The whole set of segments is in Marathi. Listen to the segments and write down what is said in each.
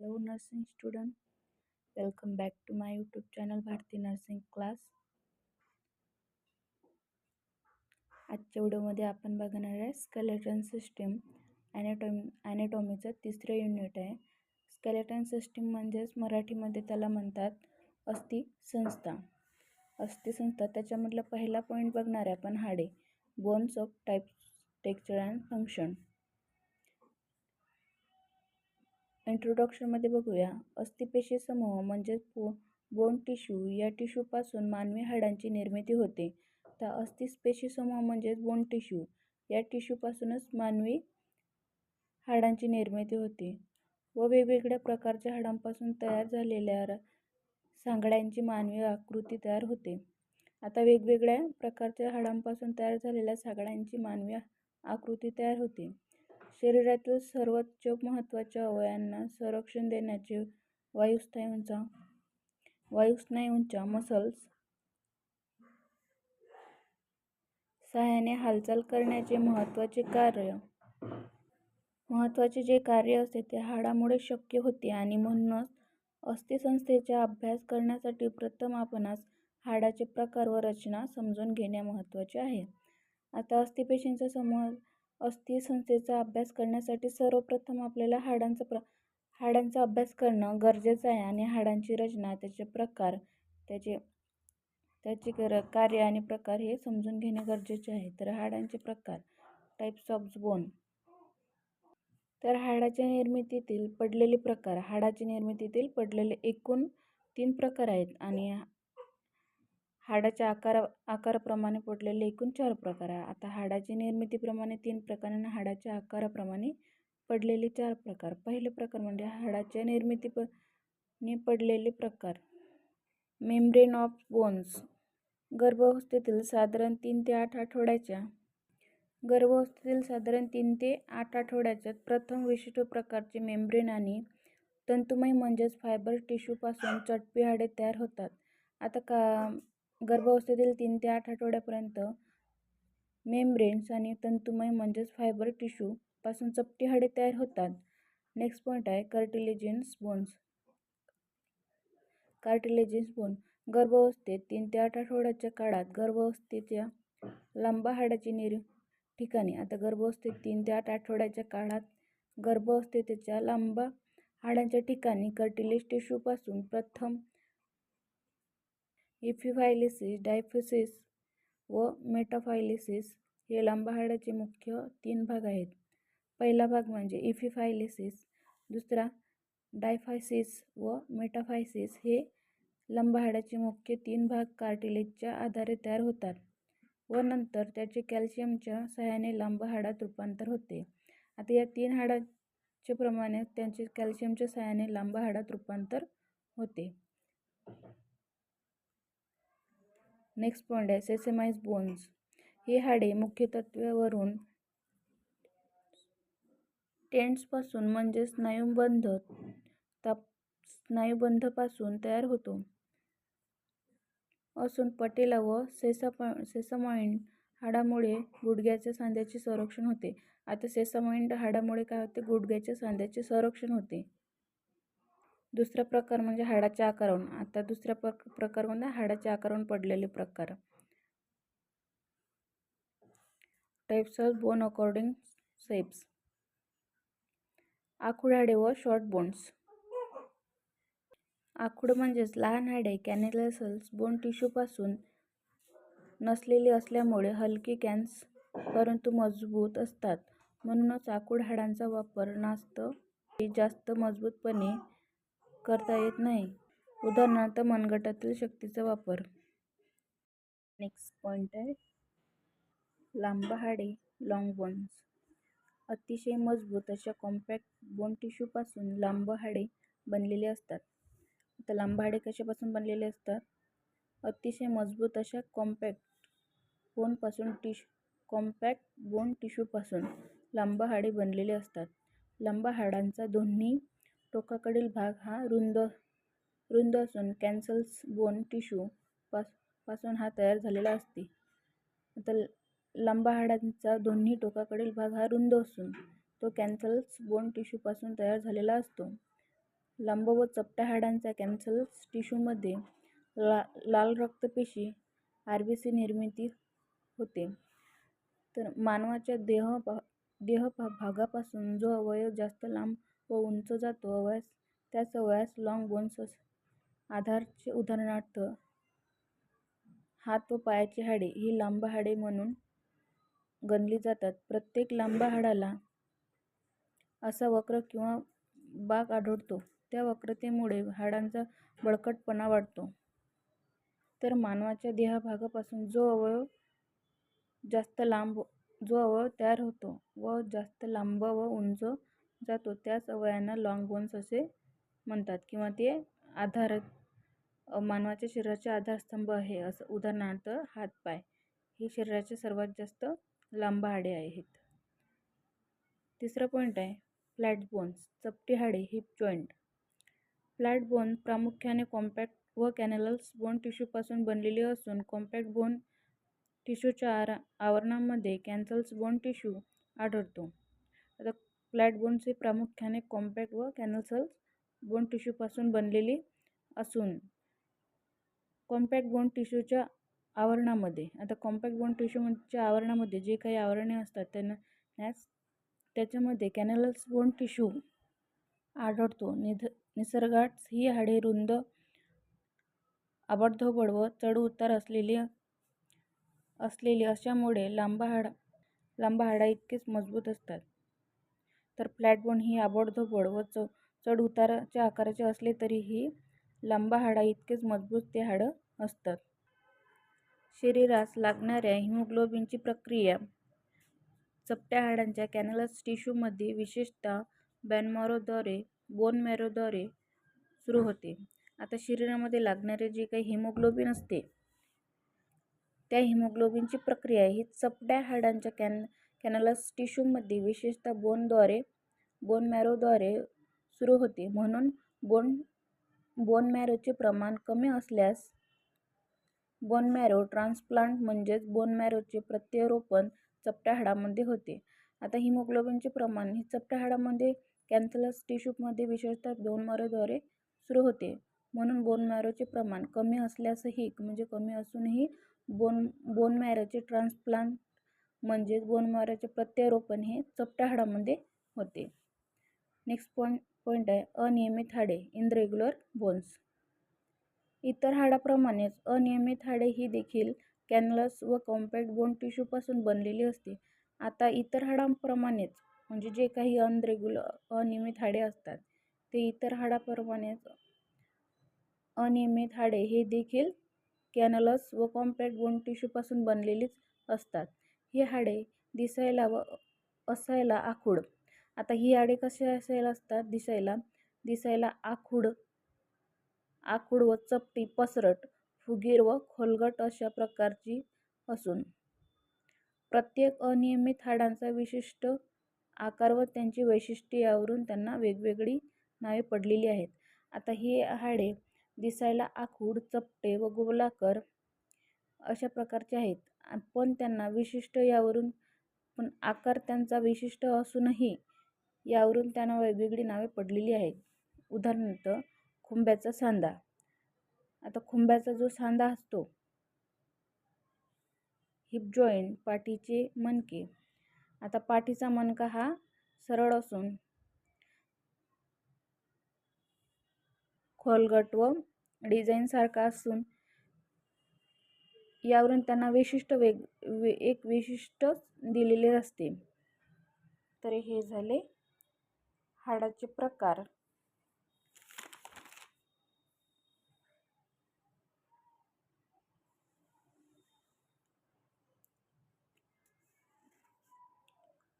Hello nursing student welcome back to my YouTube channel Bharati nursing class आजच्या व्हिडिओमध्ये आपण बघणार आहे स्केलेटन सिस्टीम ॲनेटॉमी ॲनेटॉमीचं तिसरं युनिट आहे. स्केलेटन सिस्टीम म्हणजेच मराठीमध्ये त्याला म्हणतात अस्थि संस्था. अस्थि संस्था त्याच्यामधलं पहिला पॉईंट बघणार आहे आपण हाडे bones of type texture and function इंट्रोडक्शनमध्ये बघूया. अस्थिपेशी समूह म्हणजेच पो बोन टिश्यू या टिश्यूपासून मानवी हाडांची निर्मिती होते. तर अस्थिपेशी समूह म्हणजेच बोन टिश्यू या टिश्यूपासूनच मानवी हाडांची निर्मिती होते. व वेगवेगळ्या प्रकारच्या हाडांपासून तयार झालेल्या सांगड्यांची मानवी आकृती तयार होते. आता वेगवेगळ्या प्रकारच्या हाडांपासून तयार झालेल्या सागड्यांची मानवी आकृती तयार होते. शरीरातील सर्वोच्च महत्त्वाच्या अवयवांना संरक्षण देण्याचे वायुस्नायूंचा वायुस्नायूंच्या मसल्स सहाय्याने हालचाल करण्याचे महत्त्वाचे कार्य महत्त्वाचे जे कार्य असते ते हाडामुळे शक्य होते आणि म्हणूनच अस्थिसंस्थेचा अभ्यास करण्यासाठी प्रथम आपणास हाडाचे प्रकार व रचना समजून घेणे महत्त्वाचे आहे. आता अस्थिपेशींचा समूह अस्थिसंस्थेचा अभ्यास करण्यासाठी सर्वप्रथम आपल्याला हाडांचा प्र हाडांचा अभ्यास करणं गरजेचं आहे आणि हाडांची रचना त्याचे प्रकार त्याचे त्याचे कर कार्य आणि प्रकार हे समजून घेणे गरजेचे आहे. तर हाडांचे प्रकार टाईप्स ऑफ बोन तर हाडाच्या निर्मितीतील पडलेले प्रकार हाडाच्या निर्मितीतील पडलेले एकूण तीन प्रकार आहेत आणि हाडाच्या आकारा आकाराप्रमाणे पडलेले एकूण चार प्रकार आहे आता हाडाची निर्मितीप्रमाणे तीन प्रकार आणि हाडाच्या आकाराप्रमाणे पडलेले चार प्रकार. पहिले प्रकार म्हणजे हाडाच्या निर्मितीने पडलेले प्रकार. Membrane of bones. गर्भावस्थेतील साधारण तीन ते आठ आठवड्याच्या गर्भावस्थेतील साधारण तीन ते आठ आठवड्याच्या प्रथम विशिष्ट प्रकारचे मेम्ब्रेन आणि तंतुमय म्हणजेच फायबर टिश्यूपासून चटपी हाडे तयार होतात. आता का गर्भावस्थेतील तीन ते आठ आठवड्यापर्यंत मेम्ब्रेन्स आणि तंतुमय म्हणजेच फायबर टिश्यूपासून चपटी हाडे तयार होतात. नेक्स्ट पॉईंट आहे कार्टिलेजिन्स बोन्स. कार्टिलेजिन्स बोन गर्भावस्थेत तीन ते आठ आठवड्याच्या काळात गर्भावस्थेच्या लांबा हाडाची निर ठिकाणी आता गर्भावस्थेत तीन ते आठ आठवड्याच्या काळात गर्भावस्थेच्या लांबा हाडांच्या ठिकाणी कर्टिलेज टिश्यूपासून प्रथम इपिफायलिसिस डायफिसिस व मेटाफायलिसिस हे लांबहाडाचे मुख्य तीन भाग आहेत. पहिला भाग म्हणजे इफिफायलिसिस दुसरा डायफायसिस व मेटाफायसिस हे लंबहाडाचे मुख्य तीन भाग कार्टिलेजच्या आधारे तयार होतात व नंतर त्याचे कॅल्शियमच्या सहाय्याने लांब हाडात रूपांतर होते. आता या तीन हाडाचे प्रमाणे त्यांचे कॅल्शियमच्या सहाय्याने लांब हाडात रूपांतर होते. नेक्स्ट पॉईंट आहे सेसेमाइज बोन्स ही हाडे मुख्यत्वेवरून टेंट्सपासून म्हणजे स्नायुबंध ताप स्नायुबंधपासून तयार होतो. असून पटेला व सेसापॉ सेसामॉइंड हाडामुळे गुडघ्याच्या सांध्याचे संरक्षण होते. आता सेसामॉइंड हाडामुळे काय होते? गुडघ्याच्या सांध्याचे संरक्षण होते. दुसरा प्रकार म्हणजे हाडाच्या आकारावरून. आता दुसऱ्या प्रक प्रकार म्हणजे हाडाच्या आकारावरून पडलेले प्रकार. Types of bone according shapes आखूड हाडे व शॉर्ट बोन्स आखूड म्हणजेच लहान हाडे कॅनेलसल्स बोन टिश्यूपासून नसलेली असल्यामुळे हलकी कॅन्स परंतु मजबूत असतात. म्हणूनच आखूड हाडांचा वापर नास्त जास्त मजबूतपणे करता येत नाही. उदाहरणार्थ मनगटातील शक्तीचा वापर. नेक्स्ट पॉईंट आहे. लांब हाडे लाँग बोन्स अतिशय मजबूत अशा कॉम्पॅक्ट बोन टिश्यूपासून लांब हाडे बनलेले असतात. आता लांब हाडे कशापासून बनलेले असतात? अतिशय मजबूत अशा कॉम्पॅक्ट बोनपासून टिश कॉम्पॅक्ट बोन टिश्यूपासून लांब हाडे बनलेले असतात. लांब हाडांचा दोन्ही टोकाकडील भाग हा रुंद रुंद असून कॅन्सल्स बोन टिश्यू पासपासून हा तयार झालेला असते. आता लांब हाडांचा दोन्ही टोकाकडील भाग हा रुंद असून तो कॅन्सल्स बोन टिश्यूपासून तयार झालेला असतो. लांब व चपट्या हाडांचा कॅन्सल्स टिश्यूमध्ये ला लाल रक्तपेशी आर बी सी निर्मिती होते. तर मानवाच्या देह देह भागापासून जो अवयव जास्त लांब व उंच जातो अवयास त्याच अवयास लाँग बोन्स आधारचे उदाहरणार्थ हात व पायाची हाडे ही लांब हाडे म्हणून गणली जातात. प्रत्येक लांब हाडाला असा वक्र किंवा बाक आढळतो. त्या वक्रतेमुळे हाडांचा बळकटपणा वाढतो. तर मानवाच्या देहभागापासून जो अवयव जास्त लांब जो अवयव तयार होतो व जास्त लांब व उंच जातो. त्याच अवयवांना लाँग बोन्स असे म्हणतात किंवा ते आधार मानवाच्या शरीराचे आधारस्तंभ आहे. असं उदाहरणार्थ हातपाय हे शरीराचे सर्वात जास्त लांब हाडे आहेत. तिसरं पॉईंट आहे फ्लॅट बोन्स चपटी हाडे हिप जॉईंट फ्लॅट बोन प्रामुख्याने कॉम्पॅक्ट व कॅनलस बोन टिश्यूपासून बनलेली असून कॉम्पॅक्ट बोन टिश्यूच्या आरा आवरणामध्ये कॅन्सल्स बोन टिश्यू आढळतो. आता फ्लॅट बोनचे प्रामुख्याने कॉम्पॅक्ट व कॅनल्सल्स बोन टिश्यूपासून बनलेली असून कॉम्पॅक्ट बोन टिश्यूच्या आवरणामध्ये आता कॉम्पॅक्ट बोन टिश्यूच्या आवरणामध्ये जे काही आवरणे असतात त्यांना ह्याच त्याच्यामध्ये कॅनलस बोन टिश्यू आढळतो. निध निसर्गात ही हाडे रुंद आबडधोबड व चढ उतार असलेली असलेली अशामुळे लांब हाडा लांब हाडा इतकेच मजबूत असतात. तर फ्लॅट बोन ही आबडधोबड व च चढ उताराच्या आकाराचे असले तरीही लांब हाडा इतकेच मजबूत ते हाडं असतात. शरीरास लागणाऱ्या हिमोग्लोबिनची प्रक्रिया. चपट्या हाडांच्या कॅनलस टिश्यूमध्ये विशेषतः बॅनमॅरोद्वारे बोन मॅरोद्वारे सुरू होते. आता शरीरामध्ये लागणारे जे काही हिमोग्लोबिन असते त्या हिमोग्लोबिनची प्रक्रिया ही चपट्या हाडांच्या कॅन कॅनलस टिश्यूमध्ये विशेषतः बोनद्वारे बोन मॅरोद्वारे सुरू होते. म्हणून बोन बोन मॅरोचे प्रमाण कमी असल्यास बोन मॅरो ट्रान्सप्लांट म्हणजेच बोन मॅरोचे प्रत्यारोपण चपट्या हाडामध्ये होते. आता हिमोग्लोबिनचे प्रमाण हे चपट्या हाडामध्ये कॅन्सलस टिश्यूमध्ये विशेषतः बोन मॅरोद्वारे सुरू होते. म्हणून बोन मॅरोचे प्रमाण कमी असल्यासही म्हणजे कमी असूनही बोन बोन मॅरोचे ट्रान्सप्लांट म्हणजेच बोनमाराचे प्रत्यारोपण हे चपट्या हाडामध्ये होते. नेक्स्ट पॉईंट पॉईंट आहे अनियमित हाडे इनरेग्युलर बोन्स इतर हाडाप्रमाणेच अनियमित हाडे ही देखील कॅनलस व कॉम्पॅक्ट बोन टिश्यूपासून बनलेली असते. आता इतर हाडांप्रमाणेच म्हणजे जे काही अनरेग्युलर अनियमित हाडे असतात ते इतर हाडाप्रमाणेच अनियमित हाडे हे देखील कॅनलस व कॉम्पॅक्ट बोन टिश्यूपासून बनलेलीच असतात. ही हाडे दिसायला व असायला आखूड. आता ही हाडे कसे असायला असतात दिसायला? दिसायला आखूड आखूड व चपटी पसरट फुगीर व खोलगट अशा प्रकारची असून. प्रत्येक अनियमित हाडांचा विशिष्ट आकार व त्यांची वैशिष्ट्ये यावरून त्यांना वेगवेगळी नावे पडलेली आहेत. आता ही हाडे दिसायला आखूड चपटे व गोलाकार अशा प्रकारचे आहेत. पण त्यांना विशिष्ट यावरून पण आकार त्यांचा विशिष्ट असूनही यावरून त्यांना वेगवेगळी नावे पडलेली आहेत. उदाहरणार्थ खुंब्याचा सांधा. आता खुंब्याचा जो सांधा असतो हिप जॉईंट पाठीचे मणके. आता पाठीचा मणका हा सरळ असून खोलगट व डिझाईनसारखा असून यावरून त्यांना विशिष्ट वेग वे एक विशिष्ट दिलेले असते. तर हे झाले हाडाचे प्रकार.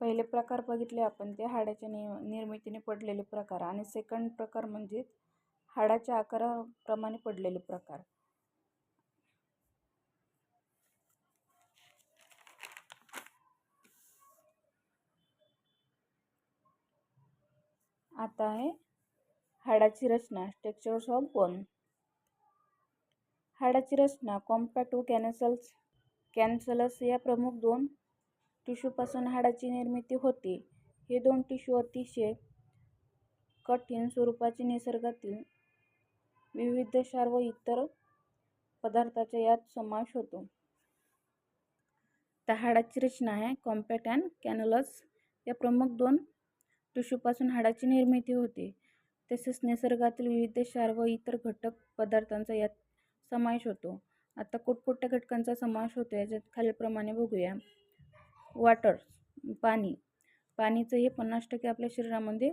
पहिले प्रकार बघितले आपण ते हाडाच्या नि निर्मितीने पडलेले प्रकार आणि सेकंड प्रकार म्हणजे हाडाच्या आकाराप्रमाणे पडलेले प्रकार. आता आहे हाडाची रचना स्ट्रक्चर्स ऑफ बोन हाडाची रचना कॉम्पॅक्ट व कॅनसल्स कॅन्सलस या प्रमुख दोन टिश्यूपासून हाडाची निर्मिती होते हे दोन टिश्यू अतिशय कठीण स्वरूपाची निसर्गातील विविध क्षार व इतर पदार्थाचा यात समावेश होतो. तर हाडाची रचना आहे कॉम्पॅक्ट अँड कॅनलस. या प्रमुख दोन टिश्यूपासून हाडाची निर्मिती होते. तसेच निसर्गातील विविध क्षार व इतर घटक पदार्थांचा यात समावेश होतो. आता कुठकुठल्या घटकांचा समावेश होतो याच्यात खालीलप्रमाणे बघूया. वॉटर पाणी. पाणीचं हे पन्नास टक्के आपल्या शरीरामध्ये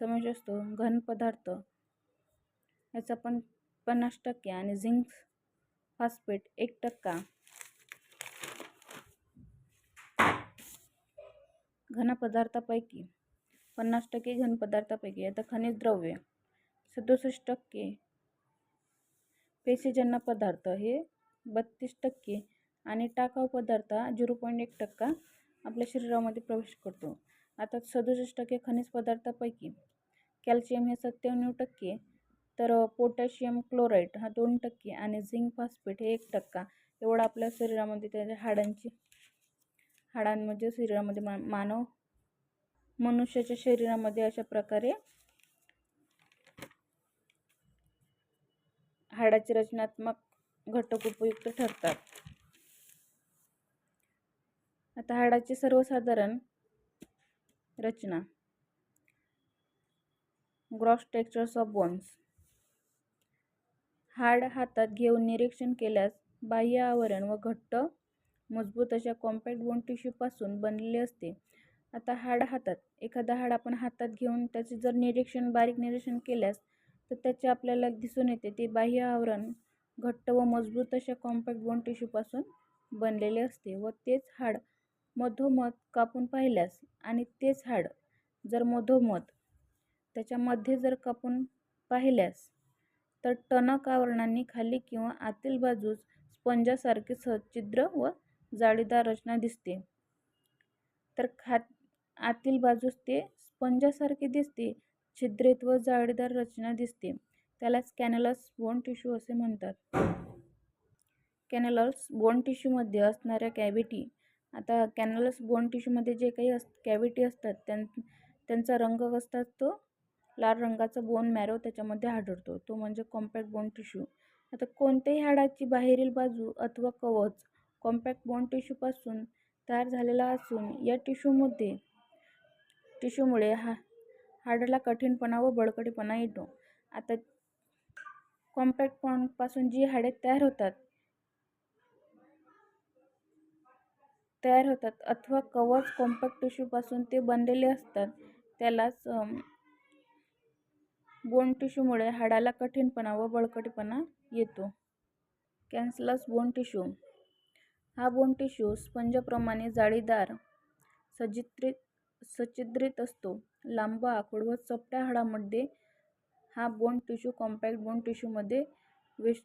समावेश असतो. घन पदार्थ याचा पण पन्नास टक्के आणि झिंक फॉस्फेट एक टक्का. घन पदार्थापैकी पन्नास टक्के घन पदार्थापैकी आता खनिज द्रव्य सदुसष्ट टक्के. पेशीजन्य पदार्थ हे बत्तीस टक्के आणि टाकाऊ पदार्थ झिरो पॉईंट एक टक्का आपल्या शरीरामध्ये प्रवेश करतो. आता सदुसष्ट टक्के खनिज पदार्थापैकी कॅल्शियम हे सत्त्याण्णव टक्के तर पोटॅशियम क्लोराईड हा दोन टक्के आणि झिंक फॉस्फेट हे एक टक्का एवढा आपल्या शरीरामध्ये त्याच्या हाडांची हाडांमध्ये शरीरामध्ये मा मानव मनुष्याच्या शरीरामध्ये अशा प्रकारे हाडाचे रचनात्मक घटक उपयुक्त ठरतात. आता हाडाची सर्वसाधारण रचना. Gross textures of bones. हाड हातात घेऊन निरीक्षण केल्यास बाह्य आवरण व घट्ट मजबूत अशा कॉम्पॅक्ट बोन टिश्यूपासून बनलेले असते. आता हाड हातात एखादा हाड आपण हातात घेऊन त्याचे जर निरीक्षण बारीक निरीक्षण केल्यास तर त्याचे आपल्याला दिसून येते ते बाह्य आवरण घट्ट व मजबूत अशा कॉम्पॅक्ट बोन टिश्यूपासून बनलेले असते व तेच हाड मधोमध कापून पाहिल्यास आणि तेच हाड जर मधोमध त्याच्यामध्ये जर कापून पाहिल्यास तर टणक आवरणांनी खाली किंवा आतील बाजूस स्पंजासारखे सच्छिद्र व जाळीदार रचना दिसते. तर खात आतील बाजूस ते स्पंजासारखे दिसते. छिद्रित व जाळीदार रचना दिसते. त्यालाच कॅनलस बोन टिश्यू असे म्हणतात. कॅनलस बोन टिश्यूमध्ये असणाऱ्या कॅव्हिटी. आता कॅनलस बोन टिश्यूमध्ये जे काही अस कॅव्हिटी असतात त्यां त्यांचा रंग असतात तो लाल रंगाचा बोन मॅरो त्याच्यामध्ये आढळतो तो म्हणजे कॉम्पॅक्ट बोन टिश्यू. आता कोणत्याही हाडाची बाहेरील बाजू अथवा कवच कॉम्पॅक्ट बोन टिश्यूपासून तयार झालेला असून या टिश्यूमध्ये टिश्यूमुळे हा हाडाला कठीणपणा व बळकटीपणा येतो. आता कॉम्पॅक्ट बोनपासून जी हाडे तयार होतात तयार होतात अथवा कवच कॉम्पॅक्ट टिश्यूपासून ते बनलेले असतात त्यालाच बोन टिश्यूमुळे हाडाला कठीणपणा व बळकटीपणा येतो. Cancellous bone tissue. हा बोन टिश्यू स्पंजप्रमाणे जाळीदार सजित्रित सच्छिद्रित असतो. लांब, आखूड व चपट्या हाडामध्ये हा बोन टिश्यू कॉम्पॅक्ट बोन टिश्यूमध्ये वेश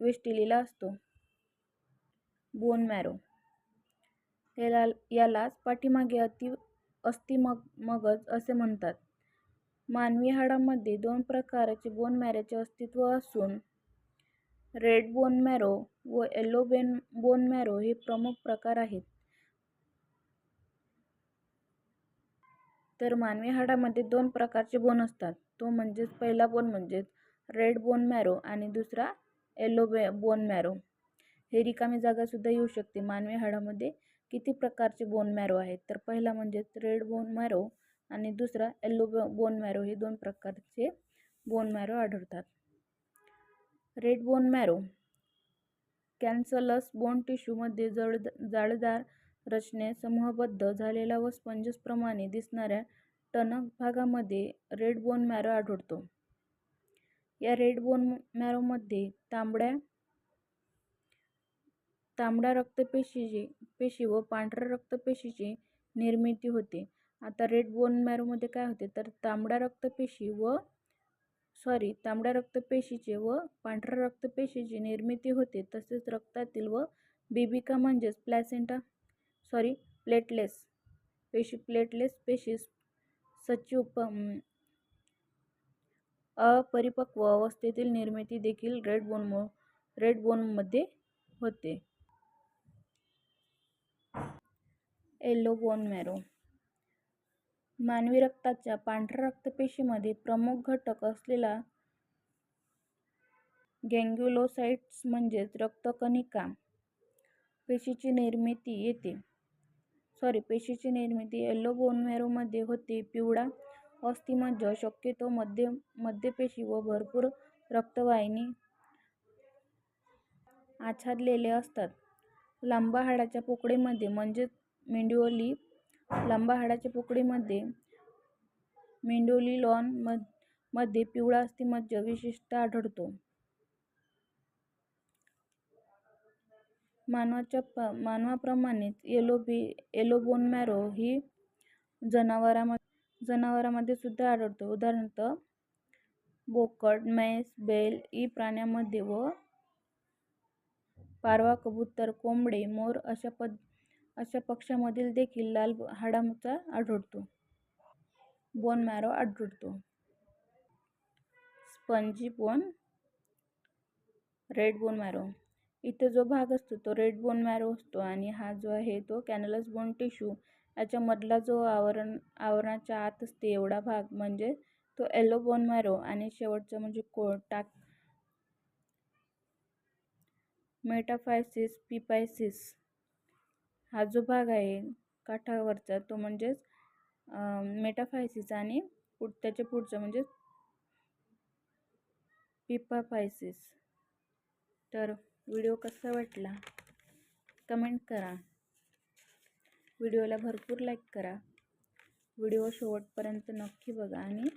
वेष्टिलेला असतो. Bone marrow. याला यालाच पाठीमागे अति अस्थिमज्जा असे म्हणतात. मानवी हाडामध्ये दोन प्रकारचे बोन मॅरोचे अस्तित्व असून रेड बोन मॅरो व येलो बोन मॅरो हे प्रमुख प्रकार आहेत. तर मानवी हाडामध्ये दोन प्रकारचे बोन असतात तो म्हणजेच पहिला बोन म्हणजेच रेड बोन मॅरो आणि दुसरा येलो बोन मॅरो. हे रिकामी जागासुद्धा येऊ शकते. मानवी हाडामध्ये किती प्रकारचे बोन मॅरो आहेत तर पहिला म्हणजेच रेड बोन मॅरो आणि दुसरा येलो बोन मॅरो हे दोन प्रकारचे बोन मॅरो आढळतात. Red bone marrow. Cancellous bone टिश्यूमध्ये जड जाळीदार रचनेत समूहबद्ध झालेला व स्पंजसप्रमाणे दिसणाऱ्या टणक भागामध्ये रेड बोन मॅरो आढळतो. या रेड बोन मॅरोमध्ये तांबड्या तांबड्या रक्तपेशीची पेशी व पांढऱ्या रक्तपेशीची निर्मिती होते. आता रेड बोन मॅरोमध्ये काय होते तर तांबड्या रक्तपेशी व सॉरी तांबड्या रक्तपेशीचे व पांढऱ्या रक्तपेशीची निर्मिती होते तसेच रक्तातील व बीबिका म्हणजेच प्लॅसेंटा सॉरी प्लेटलेस पेशी प्लेटलेस पेशी सचिव उप अपरिपक्व अवस्थेतील निर्मिती देखील रेड बोन रेड बोनमध्ये होते. Yellow bone marrow. मानवी रक्ताच्या पांढऱ्या रक्तपेशीमध्ये प्रमुख घटक असलेला गँग्युलोसाइट्स म्हणजेच रक्तकणिका पेशीची निर्मिती येते सॉरी पेशीची निर्मिती येलो बोनमॅरोमध्ये होते. पिवळा अस्थिमज्ज शक्यतो मध्य मध्यपेशी व भरपूर रक्तवाहिनी आच्छादलेले असतात. लांबा हाडाच्या पोकळीमध्ये म्हणजेच मेंडिओली लांबा हाडाच्या पोकळीमध्ये मेंडोलिलॉन म मध्ये पिवळा अस्थिमज्ज विशिष्ट आढळतो. मानवाच्या प मानवाप्रमाणेच येलोबी येलो बोन मॅरो ही जनावराम जनावरामध्ये सुद्धा आढळतो. उदाहरणार्थ बोकड म्हैस बैल ई प्राण्यामध्ये व पारवा कबूतर कोंबडे मोर अशा पद अशा पक्ष्यामधील देखील लाल हाडांचा आढळतो. बोन मॅरो आढळतो. Spongy bone red bone marrow इथे जो भाग असतो तो रेड बोन मॅरो असतो आणि हा जो आहे तो कॅनलस बोन टिश्यू याच्यामधला जो आवरण आवरणाच्या आत असते एवढा भाग म्हणजे तो येलो बोन मॅरो आणि शेवटचं म्हणजे को टाक मेटाफायसिस पिपायसिस हा जो भाग आहे काठावरचा तो म्हणजेच मेटाफायसिस आणि पुढ त्याच्या पुढचं म्हणजे पिपाफायसिस तर व्हिडिओ कसा वाटला? कमेंट करा. व्हिडिओला भरपूर लाईक करा. व्हिडिओ शेवटपर्यंत नक्की बघा आणि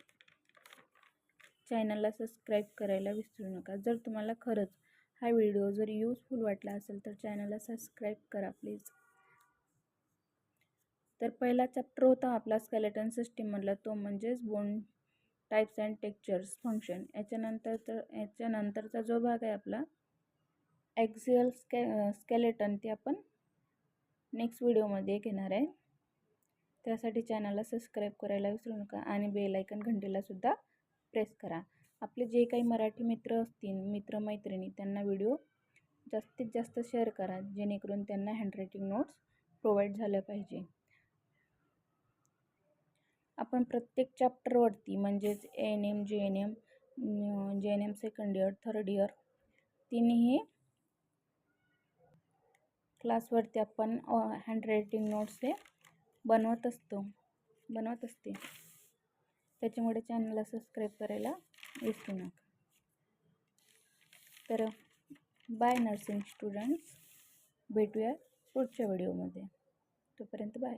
चॅनलला सबस्क्राईब करायला विसरू नका. जर तुम्हाला खरंच हा व्हिडिओ जर यूजफुल वाटला असेल तर चॅनलला सबस्क्राईब करा प्लीज. तर पहिला चॅप्टर होता आपला स्केलेटन सिस्टीममधला तो म्हणजेच bone types and textures function. याच्यानंतर तर याच्यानंतरचा जो भाग आहे आपला ॲक्झियल स्के स्केलेटन ते आपण नेक्स्ट व्हिडिओमध्ये घेणार आहे. त्यासाठी चॅनलला सबस्क्राईब करायला विसरू नका आणि बेलायकन घंटेलासुद्धा प्रेस करा. आपले जे काही मराठी मित्र असतील मित्रमैत्रिणी त्यांना व्हिडिओ जास्तीत जास्त शेअर करा जेणेकरून त्यांना हँडरायटिंग नोट्स प्रोव्हाइड झाल्या पाहिजे. आपण प्रत्येक चॅप्टरवरती म्हणजेच A N M J N M J N M second year third year तिन्ही क्लासवरती आपण हँडरायटिंग नोट्स हे बनवत असतो. बनवत असते. त्याच्यामुळे चॅनलला सबस्क्राईब करायला विसरू नका. तर बाय नर्सिंग स्टुडंट्स भेटूया पुढच्या व्हिडिओमध्ये तोपर्यंत बाय